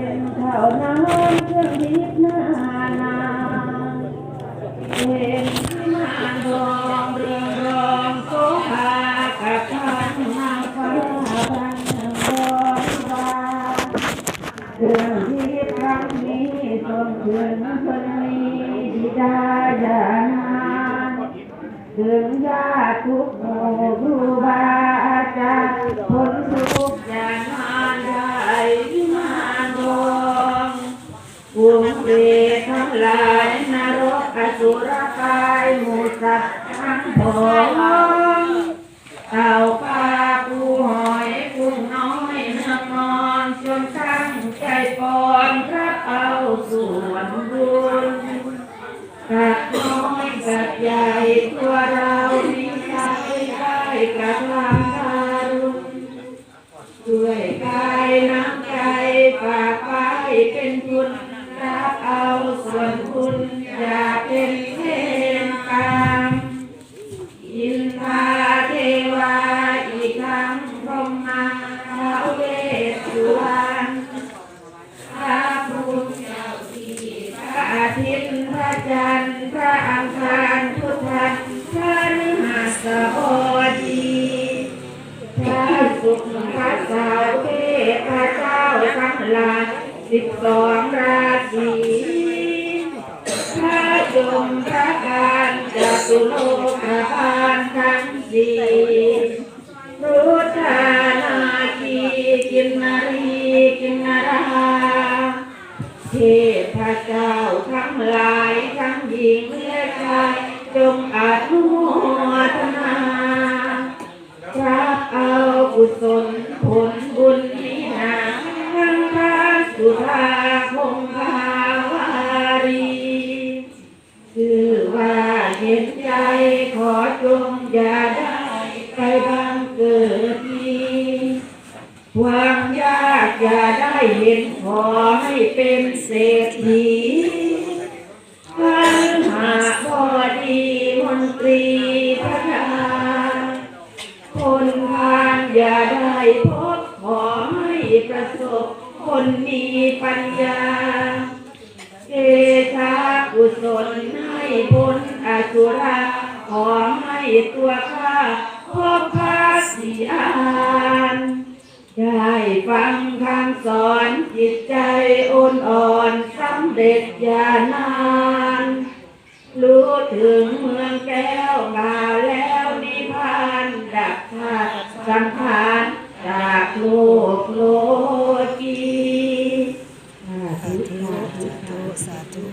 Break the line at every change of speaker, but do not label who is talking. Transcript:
เป็นเท่านั้นเครื่องทิพย์นานาเป็นที่มานรองเรืองรองโสภากับทานนางฟ้าพันรองบาเครื่องทิพย์ครั้งนี้ทรงถึงคนมีบิดาญาณาถึงญาติทุก หลายนรกอสุรกายหมูสัตว์ทั้งปวงเต่าปลาปูหอยกุ้งน้อยเนื้อนอนจนตั้งใจปอนพระเอาส่วนบุญกัดน้อยกัดใหญ่ตัวเรานี้ใช้ได้กระทำทารุณด้วยกายน้ำใจฝากไว้เป็นทุน เอาส่วนคุณอย่าเป็นเพนกรรมอินทาเทวาอีกทั้งพรหมาทาเวสุวรรณพระพุทธเจ้าที่พระอาทิตย์พระจันทร์พระอังคารพุทธันพระนิหัสบดีพระศุกร์พระสาร์เทพเจ้าทั้งหลายสิบสองราศี ระยมพระการจตุโลกบาลทั้งสี่รุธานาทีกินนารีกินนาราเทพเจ้าทั้งหลายทั้งหญิงและชายจงอนุโมทนารับเอากุศลผลบุญ ไปบังเกิดทีความยากอย่าได้เห็นขอให้เป็นเศรษฐีพันหาบดีมนตรีพระธานคนพานอย่าได้พบขอให้ประสบคนมีปัญญาเอชากุศลให้พ้นอสุราขอให้ตัวข้า พบพาสีอานได้ฟังคำสอนจิตใจอ่อนอ่อนสำเร็จญาณานรู้ถึงเมืองแก้วมาแล้วนิพพานดับขาดสังขารจากโลกโลกีสาธุสาธุ
สาธุ